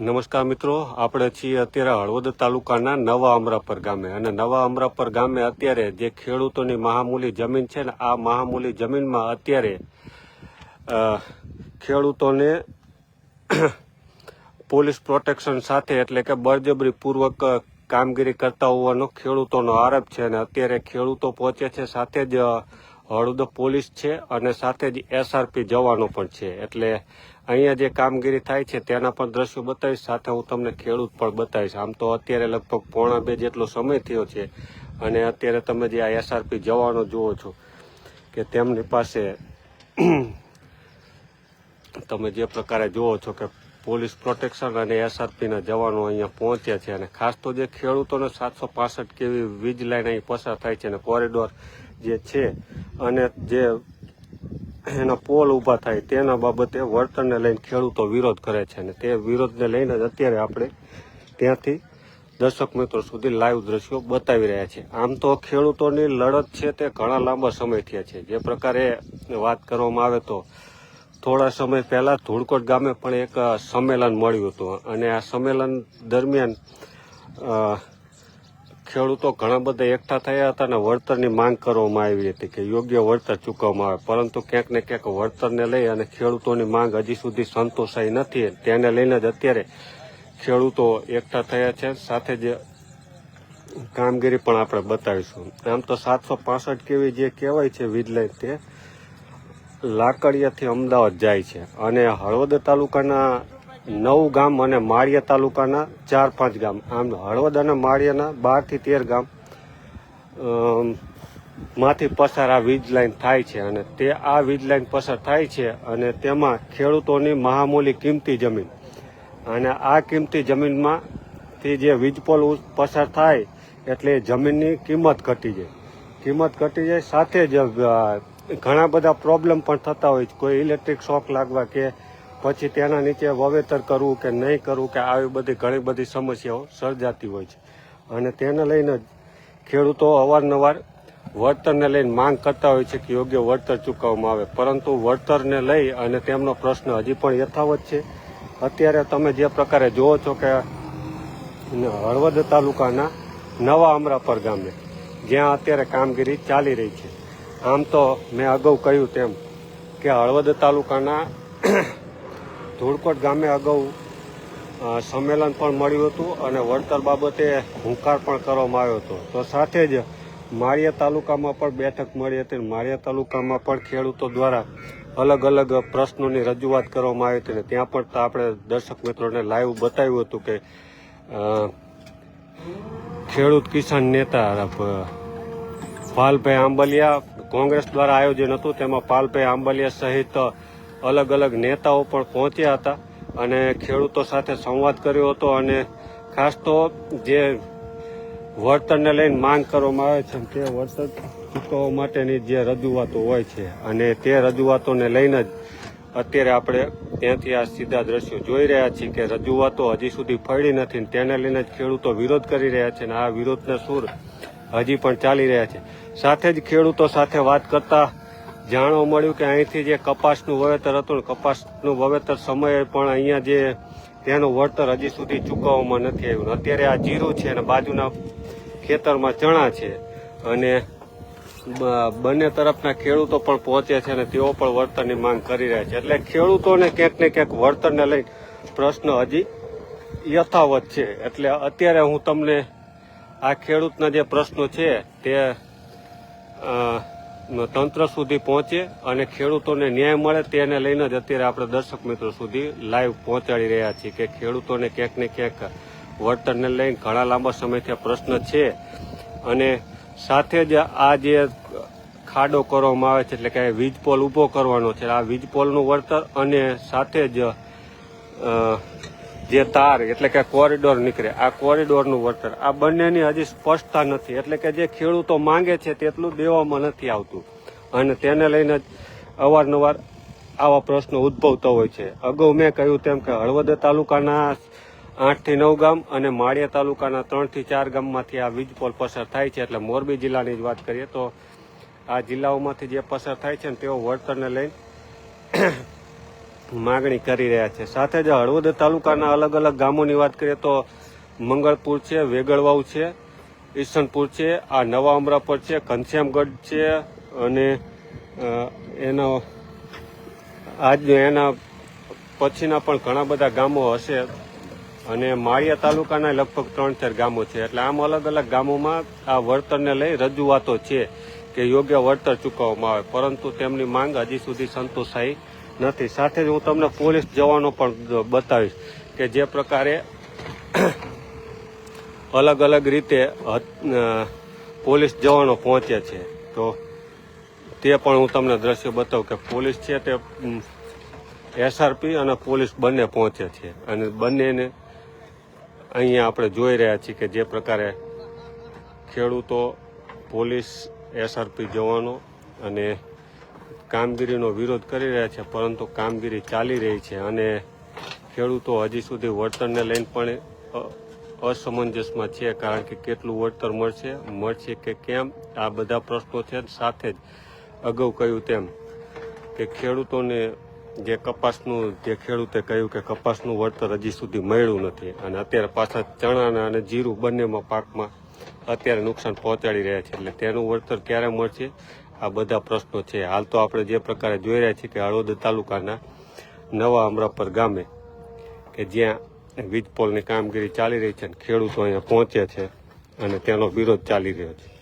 નમસ્કાર મિત્રો, આપણે છીએ અત્યારે હળવદ તાલુકાના નવા અમરાપર ગામે અને નવા અમરાપર ગામે અત્યારે જે ખેડૂતોની મહામૂલી જમીન છે ને, આ મહામૂલી જમીનમાં અત્યારે ખેડૂતોને પોલીસ પ્રોટેક્શન સાથે એટલે કે બળજબરીપૂર્વક કામગીરી કરતા હોવાનો ખેડૂતોનો આરોપ છે અને અત્યારે ખેડૂતો પહોંચે છે સાથે જ હળવદ પોલીસ છે અને સાથે જ એસઆરપી જવાનો પણ છે. એટલે અહીંયા જે કામગીરી થાય છે તેના પણ દ્રશ્યો બતાવીશ. સાથે હું તમને ખેડૂત પણ બતાવીશ. આમ તો અત્યારે લગભગ પોણા બે જેટલો સમય થયો છે અને અત્યારે તમે જે આ એસઆરપી જવાનો જુઓ છો કે તેમની પાસે તમે જે પ્રકારે જુઓ છો કે પોલીસ પ્રોટેક્શન અને એસઆરપીના જવાનો અહીંયા પહોંચ્યા છે અને ખાસ તો જે ખેડૂતોને સાતસો પાસઠ કેવી વીજ લાઈન અહીં પસાર થાય છે અને કોરિડોર જે છે અને જે એના પોલ ઊભા થાય તેના બાબતે વળતરને લઈને ખેડૂતો વિરોધ કરે છે અને તે વિરોધને લઈને જ અત્યારે આપણે ત્યાંથી દર્શક મિત્રો સુધી લાઈવ દ્રશ્યો બતાવી રહ્યા છે આમ તો ખેડૂતોની લડત છે તે ઘણા લાંબા સમયથી છે. જે પ્રકારે વાત કરવામાં આવે તો થોડા સમય પહેલા ધૂળકોટ ગામે પણ એક સંમેલન મળ્યું હતું અને આ સંમેલન દરમિયાન ખેડૂતો ઘણા બધા એકઠા થયા હતા અને વળતરની માંગ કરવામાં આવી હતી કે યોગ્ય વળતર ચૂકવવામાં આવે. પરંતુ ક્યાંક ને ક્યાંક વળતરને લઈ અને ખેડૂતોની માંગ હજી સુધી સંતોષાઈ નથી તેને લઈને જ અત્યારે ખેડૂતો એકઠા થયા છે. સાથે જ કામગીરી પણ આપણે બતાવીશું. આમ તો સાતસો પાસઠ કેવી જે કહેવાય છે વીજ લાઈન તે લાકડિયાથી અમદાવાદ જાય છે. અને હળવદ તાલુકાના નવ ગામ અને માળિયા તાલુકાના ચાર પાંચ ગામ. આમ હળવદ અને માળિયાના બારથી તેર ગામમાંથી પસાર આ વીજ લાઇન થાય છે અને તે આ વીજ લાઈન પસાર થાય છે અને તેમાં ખેડૂતોની મહામૂલી કિંમતી જમીન. અને આ કિંમતી જમીનમાંથી જે વીજપોલ પોલ પસાર થાય એટલે જમીનની કિંમત ઘટી જાય. કિંમત ઘટી જાય સાથે જ ઘણા બધા પ્રોબ્લેમ પણ થતા હોય છે. કોઈ ઇલેક્ટ્રિક શોક લાગવા કે પછી તેના નીચે વાવેતર કરવું કે નહીં કરવું કે આવી બધી ઘણી બધી સમસ્યાઓ સર્જાતી હોય છે. અને તેને લઈને ખેડૂતો અવારનવાર વળતરને લઈને માંગ કરતા હોય છે કે યોગ્ય વળતર ચૂકવવામાં આવે. પરંતુ વળતરને લઈ અને તેમનો પ્રશ્ન હજી પણ યથાવત છે. અત્યારે તમે જે પ્રકારે જુઓ છો કે હળવદ તાલુકાના નવા અમરાપર ગામે, જ્યાં અત્યારે કામગીરી ચાલી રહી છે. આમ તો મેં અગાઉ કહ્યું તેમ કે હળવદ તાલુકાના ધૂળકોટ ગામે અગાઉ સંમેલન પણ મળ્યું હતું અને વળતર બાબતે હુંકાર પણ કરવામાં આવ્યો હતો. તો સાથે જ માળિયા તાલુકામાં પણ બેઠક મળી હતી માળિયા તાલુકામાં પણ ખેડૂતો દ્વારા અલગ અલગ પ્રશ્નોની રજૂઆત કરવામાં આવી હતી અને ત્યાં પણ આપણે દર્શક મિત્રોને લાઈવ બતાવ્યું હતું કે ખેડૂત કિસાન નેતા પાલભાઈ આંબલિયા કોંગ્રેસ દ્વારા આયોજન હતું. તેમાં પાલભાઈ આંબલિયા સહિત અલગ અલગ નેતાઓ પણ પહોંચ્યા હતા અને ખેડૂતો સાથે સંવાદ કર્યો હતો અને ખાસ તો જે વળતરને લઈને માંગ કરવામાં આવે છે તે વળતર ચૂકવવા માટેની જે રજૂઆતો હોય છે અને તે રજૂઆતોને લઈને જ અત્યારે આપણે ત્યાંથી આ સીધા દ્રશ્યો જોઈ રહ્યા છીએ કે રજૂઆતો હજી સુધી ફળી નથી તેને લઈને જ ખેડૂતો વિરોધ કરી રહ્યા છે અને આ વિરોધના સૂર હજી પણ ચાલી રહ્યા છે. સાથે જ ખેડૂતો સાથે વાત કરતા જાણવા મળ્યું કે અહીંથી જે કપાસનું વાવેતર હતું કપાસનું વાવેતર સમયે પણ અહીંયા જે તેનું વળતર હજી સુધી ચૂકવવામાં નથી આવ્યું. અત્યારે આ જીરું છે અને બાજુના ખેતરમાં ચણા છે. અને બંને તરફના ખેડૂતો પણ પહોંચે છે અને તેઓ પણ વળતરની માંગ કરી રહ્યા છે. એટલે ખેડૂતોને ક્યાંક ને ક્યાંક વળતરને લઈ પ્રશ્ન હજી યથાવત છે. એટલે અત્યારે હું તમને આ ખેડૂતના જે પ્રશ્નો છે તે તંત્ર સુધી પહોંચે અને ખેડૂતોને ન્યાય મળે તેને લઈને જ અત્યારે આપણે દર્શક મિત્રો સુધી લાઈવ પહોંચાડી રહ્યા છીએ કે ખેડૂતોને ક્યાંક ને ક્યાંક વળતરને લઈને ઘણા લાંબા સમયથી પ્રશ્ન છે. અને સાથે જ આ જે ખાડો કરવામાં આવે છે, એટલે કે વીજ પોલ ઊભો કરવાનો છે, આ વીજ પોલનું વળતર અને સાથે જ જે તાર, એટલે કે કોરિડોર નીકળે, આ કોરિડોરનું વળતર આ બંનેની હજી સ્પષ્ટતા નથી, એટલે કે જે ખેડૂતો માંગે છે તેટલું દેવામાં નથી આવતું. અને તેને લઈને જ અવારનવાર આવા પ્રશ્નો ઉદભવતા હોય છે. અગાઉ મેં કહ્યું તેમ કે હળવદ તાલુકાના આઠથી નવ ગામ અને માળિયા તાલુકાના ત્રણથી ચાર ગામમાંથી આ વીજ પોલ પસાર થાય છે. એટલે મોરબી જિલ્લાની જ વાત કરીએ તો આ જિલ્લાઓમાંથી જે પસાર થાય છે ને તેઓ વળતરને લઈને માગણી કરી રહ્યા છે. સાથે જ હળવદ તાલુકાના અલગ અલગ ગામોની વાત કરીએ તો મંગળપુર છે, વેગળવાવ છે, ઈસનપુર છે, આ નવા અમરાપર છે, ઘનશ્યામગઢ છે અને એનો, આજ એના પછીના પણ ઘણા બધા ગામો હશે અને માળિયા તાલુકાના લગભગ ત્રણ ચાર ગામો છે. એટલે આમ અલગ અલગ ગામોમાં આ વળતરને લઈ રજૂઆતો છે કે યોગ્ય વળતર ચૂકવવામાં આવે. પરંતુ તેમની માંગ હજી સુધી સંતોષાઈ નથી. સાથે જ હું તમને પોલીસ જવાનો પણ બતાવીશ કે જે પ્રકારે અલગ અલગ રીતે પોલીસ જવાનો પહોંચે છે. તો તે પણ હું તમને દ્રશ્ય બતાવું કે પોલીસ છે તે એસઆરપી અને પોલીસ બંને પહોંચે છે. અને બંનેને અહીંયા આપણે જોઈ રહ્યા છીએ કે જે પ્રકારે ખેડૂતો, પોલીસ એસઆરપી જવાનો અને કામગીરીનો વિરોધ કરી રહ્યા છે, પરંતુ કામગીરી ચાલી રહી છે અને ખેડૂતો હજી સુધી વળતરને લઈને પણ અસમંજસમાં છે, કારણ કે કેટલું વળતર મળશે મળશે કે કેમ, આ બધા પ્રશ્નો છે. સાથે જ અગાઉ કહ્યું તેમ કે ખેડૂતોને જે કપાસનું, જે ખેડૂતે કહ્યું કે કપાસનું વળતર હજી સુધી મળ્યું નથી અને અત્યારે પાછા ચણાના અને જીરું બંનેમાં પાકમાં અત્યારે નુકસાન પહોંચાડી રહ્યા છે, એટલે તેનું વળતર ક્યારે મળશે? આ બધા પ્રશ્નો છે. હાલ તો આપણે જે પ્રકારે જોઈ રહ્યા છીએ કે હળવદ તાલુકાના નવા અમરાપર ગામે કે જ્યાં વીજ પોલની કામગીરી ચાલી રહી છે અને ખેડૂતો અહીંયા પહોંચ્યા છે અને તેનો વિરોધ ચાલી રહ્યો છે.